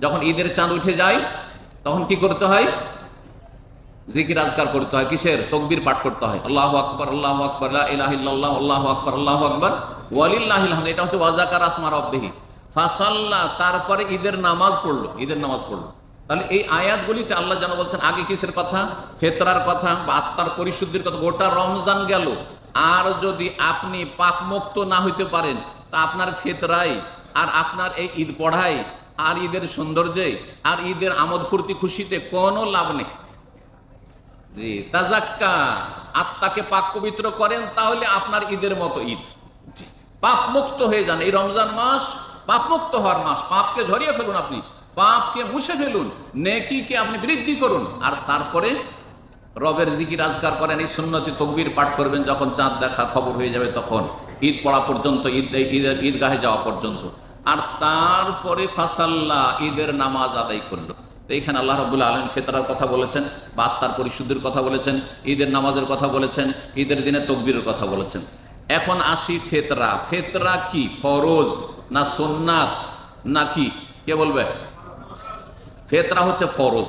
যখন ঈদের চাঁদ উঠে যায়, তখন কি করতে হয়? জিকির আজকার করতে হয়। কিসের? তকবির পাঠ করতে হয়। আল্লাহ আকবর আল্লাহ আকবর ইলাহিল্লাহ আল্লাহ আকবর আল্লাহ আকবর। ওয়ালিল্লাহিল হামদ, এটা হচ্ছে ওয়াজাকার আসমার অব্দেহি ফাসাল্লাহ তারপরে ঈদের নামাজ পড়ল, ঈদের নামাজ পড়ল। তাহলে এই আয়াতগুলিতে আল্লাহ যেন বলছেন, আগে কিসের কথা? ফেতরার কথা বা আত্মার পরিশুদ্ধির কথা। গোটা রমজান গেল। আর যদি আপনি পাক মুক্ত না হইতে পারেন, তা আপনার ফেতরাই। আর আপনার এই ঈদ পড়াই আর ঈদের সৌন্দর্যে, আর ঈদের আমোদ ফুর্তি খুশিতে কোনো লাভ নেই। জি, তাজাক্কা। আত্মাকে পাক পবিত্র করেন, তাহলে আপনার ঈদের মতো ঈদ। পাপ মুক্ত হয়ে যান। এই রমজান মাস পাপ মুক্ত হওয়ার মাস। পাপকে ঝরিয়ে ফেলুন আপনি। পাপকে মুছে ফেলুন। নেকিকে আপনি বৃদ্ধি করুন। আর তারপরে রবের জিকির আজকার করেন, এই সুন্নতি তকবির পাঠ করবেন। যখন চাঁদ দেখা খবর হয়ে যাবে তখন ঈদ পড়া পর্যন্ত, ঈদ, ঈদের ঈদগাহে যাওয়া পর্যন্ত। আর তারপরে ফাসাল্লা, ঈদের নামাজ আদায় করল। এইখানে আল্লাহ রবুল্লা আলম ফেতরার কথা বলেছেন বা আত্মার পরিশুদ্ধির কথা বলেছেন, ঈদের নামাজের কথা বলেছেন, ঈদের দিনে তকবিরের কথা বলেছেন। এখন আসি ফেতরা। ফেতরা কি? ফরজ না সোননাথ না কি? কে বলবে? ফেতরা হচ্ছে ফরজ।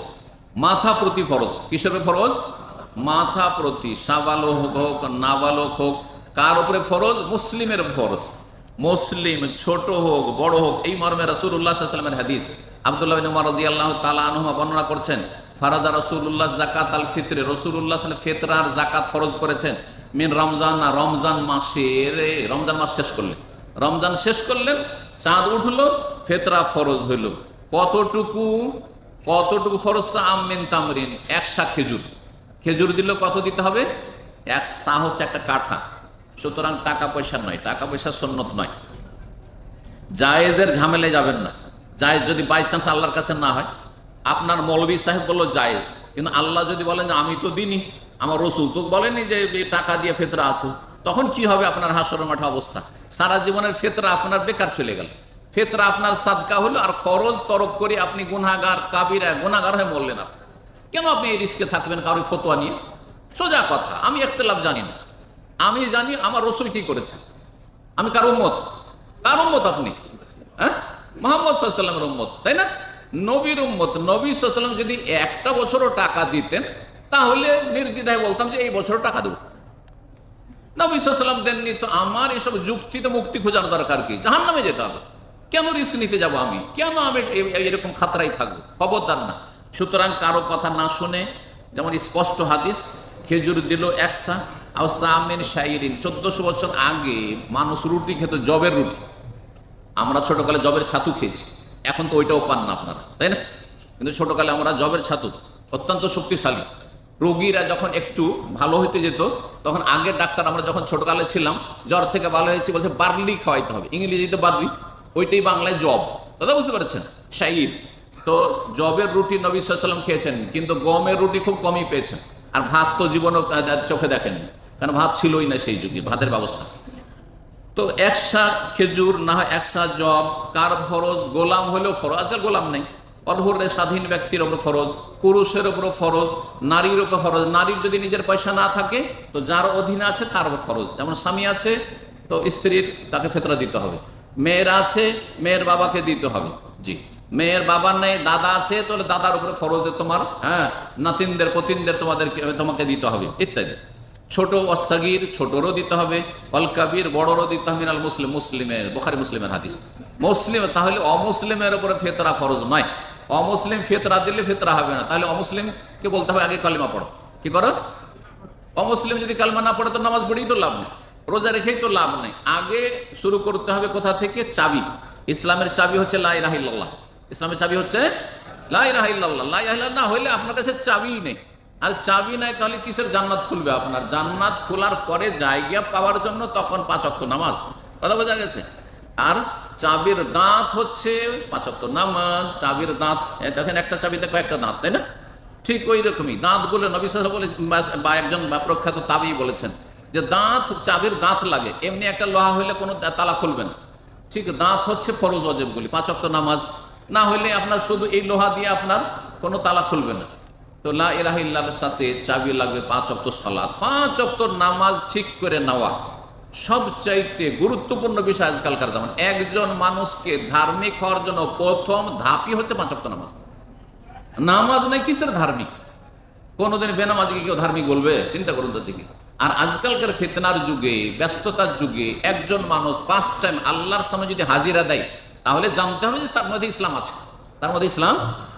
মাথা প্রতি ফরজ। কিসের ফরজ? মাথা প্রতি। সাবালক হোক, নাবালক হোক, কার উপরে ফরজ? মুসলিমের ফরজ। মুসলিম, ছোট হোক, বড় হোক, এই মর্মে রসুল্লাহামের হাদিস আবদুল্লাহ আনহুমা বর্ণনা করছেন ফারাদা রসুল্লাহ জাকাত আল ফিতরে রসুল্লাহ ফেতরার জাকাত ফরজ করেছেন। মিন রমজান রমজান মাসের রমজান মাস শেষ করলেন। রমজান শেষ করলেন, চাঁদ উঠল, ফেতরা ফরজ হইল। কতটুকু কতটুকু ফরজ? আমিন তামরিন একশা খেজুর। খেজুর দিলে কত দিতে হবে? এক সা হচ্ছে একটা কাঠা। সুতরাং টাকা পয়সা নয়, টাকা পয়সা সন্ন্যত নয়। জায়েজের ঝামেলে যাবেন না। জায়েজ যদি বাই চান্স আল্লাহর কাছে না হয়, আপনার মৌলবী সাহেব বলল জায়েজ। কিন্তু আল্লাহ যদি বলেন যে আমি তো দিনই, আমার রসুল তো বলেনি যে টাকা দিয়ে ফেতরা আছে, তখন কি হবে আপনার হাসর মাঠে অবস্থা? সারা জীবনের ফেতরা আপনার বেকার চলে গেল। ফেতরা আপনার সাদকা হলো আর ফরজ তরক করে আপনি গুনাগার কাবিরা গুনাগার হয়ে মরলেন আপনি। কেন আপনি এই রিস্কে থাকবেন কারোর ফতোয়া নিয়ে? সোজা কথা, আমি একতলাভ জানি না। আমি জানি আমার রসুল কি করেছে আমি কার উম্মত? কার উম্মত আপনি? হ্যাঁ? মোহাম্মদ সাল্লামের উম্মত, তাই না? নবীর উম্মত, নবী সাল্লাম যদি একটা বছরও টাকা দিতেন, তাহলে নির্দ্বিধায় বলতাম যে এই বছর টাকা দেব। নবী সাল্লাম দেননি তো আমার এসব যুক্তিতে মুক্তি খোঁজার দরকার কি? জাহান নামে যেতে হবে। কেন রিস্ক নিতে যাব আমি? কেন আমি এরকম খাতরাই থাকব? খবরদার না। সুতরাং কারও কথা না শুনে, যেমন স্পষ্ট হাদিস, খেজুর দিল একসা সামেন শাইরিন, চোদ্দশো বছর আগে মানুষ রুটি খেত, জবের রুটি। আমরা ছোটকালে জবের ছাতু খেয়েছি। এখন তো ওইটাও পান না আপনারা, তাই না? কিন্তু ছোটকালে আমরা জবের ছাতু, অত্যন্ত শক্তিশালী। রোগীরা যখন একটু ভালো হইতে যেত, তখন আগের ডাক্তার আমরা যখন ছোটকালে ছিলাম, জ্বর থেকে ভালো হয়েছে বলছে, বার্লি খাওয়াইতে হবে। ইংরেজিতে বার্লি, ওইটাই বাংলায় জব। দাদা, বুঝতে পারছেন? শাইর। তো জবের রুটি নবী সাল্লাম খেয়েছেন, কিন্তু গমের রুটি খুব কমই পেয়েছেন। আর ভাত তো জীবনও চোখে দেখেননি। কারণ ভাত ছিলই না সেই যুগে, ভাতের ব্যবস্থা। তো একসা খেজুর, না হয় একসা জব, কার ফরজ? গোলাম হলেও ফরজ, আজকাল গোলাম নেই। অনহরের স্বাধীন ব্যক্তির ওপর ফরজ, পুরুষের ওপর ফরজ, নারীর ওপর ফরজ। নারীর যদি নিজের পয়সা না থাকে, তো যার অধীনে আছে তার ওপর ফরজ। যেমন স্বামী আছে, তো স্ত্রীর তাকে ফেতরা দিতে হবে। মেয়ের আছে, মেয়ের বাবাকে দিতে হবে। জি। মেয়ের বাবার নেই, দাদা আছে, তাহলে দাদার উপরে ফরজে তোমার হ্যাঁ নাতিনদের, পতিনদের তোমাদের তোমাকে দিতে হবে, ইত্যাদি। ছোট অসাগির ছোটরও দিতে হবে। অল কাবির, বড়রও দিতে হবে। মিনাল মুসলিম, মুসলিমের, বোখারি মুসলিমের হাদিস। মুসলিম, তাহলে অমুসলিমের উপরে ফেতরা ফরজ নয়। অমুসলিম ফেতরা দিলে ফেতরা হবে না। তাহলে অমুসলিমকে বলতে হবে, আগে কালিমা পড়ো। কি করো? অমুসলিম যদি কালমা না পড়ে, তো নামাজ পড়েই তো লাভ নেই। রোজা রেখেই তো লাভ নেই। আগে শুরু করতে হবে কোথা থেকে? চাবি। ইসলামের চাবি হচ্ছে লাই রাহিল্লাহ ইসলামের চাবি হচ্ছে লাই রাহিল্লাহ লাই রাহিল্লাহ না হইলে আপনার কাছে চাবিই নেই। আর চাবি নাই তাহলে কিসের জান্নাত খুলবে আপনার? জান্নাত খোলার পরে জায়গা পাওয়ার জন্য তখন পাঁচ অক্ট নামাজ। কথা বোঝা গেছে? আর চাবির দাঁত হচ্ছে পাঁচ অক্ট নামাজ। চাবির দাঁত দেখেন একটা চাবিতে কয়েকটা দাঁত, তাই না? ঠিক ওই রকমই। দাঁতগুলো নবী সাহেব বলে বা একজন বা প্রখ্যাত তাবি বলেছেন যে দাঁত, চাবির দাঁত লাগে। এমনি একটা লোহা হইলে কোনো তালা খুলবে না। ঠিক দাঁত হচ্ছে ফরজ অজেবগুলি পাঁচ অক্ত নামাজ। না হইলে আপনার শুধু এই লোহা দিয়ে আপনার কোনো তালা খুলবে না। তো লা ইলাহা সাথে চাবি লাগবে পাঁচ অক্ত সালাদ পাঁচ অক্ত নামাজ ঠিক করে নেওয়া সবচাইতে গুরুত্বপূর্ণ বিষয় আজকালকার যেমন একজন মানুষকে ধার্মিক হওয়ার জন্য প্রথম ধাপই হচ্ছে পাঁচ পাঁচক্ত নামাজ। নামাজ নাই, কিসের ধার্মিক? কোনোদিন বেনামাজিকে কেউ ধার্মিক বলবে? চিন্তা করুন তো দিকে। আর আজকালকার ফেতনার যুগে, ব্যস্ততার যুগে একজন মানুষ পাঁচ টাইম আল্লাহর সামনে যদি হাজিরা দেয়, তাহলে জানতে হবে যে তার মধ্যে ইসলাম আছে। তার মধ্যে ইসলাম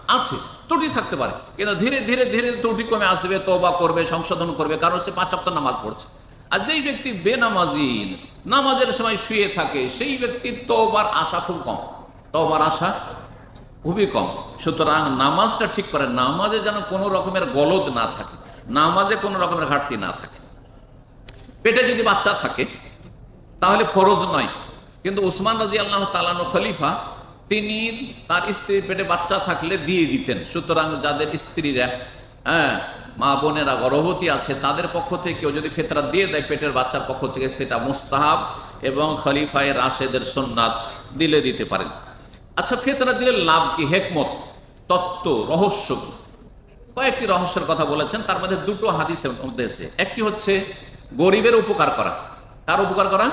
আছে। ত্রুটি থাকতে পারে। কিন্তু ধীরে ধীরে ধীরে ত্রুটি কমে আসবে তোবা করবে, সংশোধন করবে, কারণ সে পাঁচ অক্ট নামাজ পড়ছে। আর যেই ব্যক্তি বেনামাজি নামাজের সময় শুয়ে থাকে, সেই ব্যক্তির তোবার আশা খুব কম। তোবার আশা খুবই কম। সুতরাং নামাজটা ঠিক করে, নামাজে যেন কোনো রকমের গলদ না থাকে, নামাজে কোনো রকমের ঘাটতি না থাকে। পেটে যদি বাচ্চা থাকে, তাহলে ফরজ নয়। কিন্তু উসমান রাজি আল্লাহ তালানো খলিফা তিনি তার স্ত্রীর পেটে বাচ্চা থাকলে দিয়ে দিতেন। সুতরাং যাদের স্ত্রীরা হ্যাঁ মা বোনেরা গর্ভবতী আছে, তাদের পক্ষ থেকে কেউ যদি ফেতরা দিয়ে দেয় পেটের বাচ্চার পক্ষ থেকে, সেটা মুস্তাহাব এবং খলিফায় রাশেদের সোননাথ দিলে দিতে পারেন। আচ্ছা ফেতরা দিলে লাভ কি? হেকমত, তত্ত্ব, রহস্য কি? কয়েকটি রহস্যের কথা বলেছেন, তার মধ্যে দুটো হাদিসের মধ্যে একটি হচ্ছে গরিবের উপকার করা। কার উপকার করা?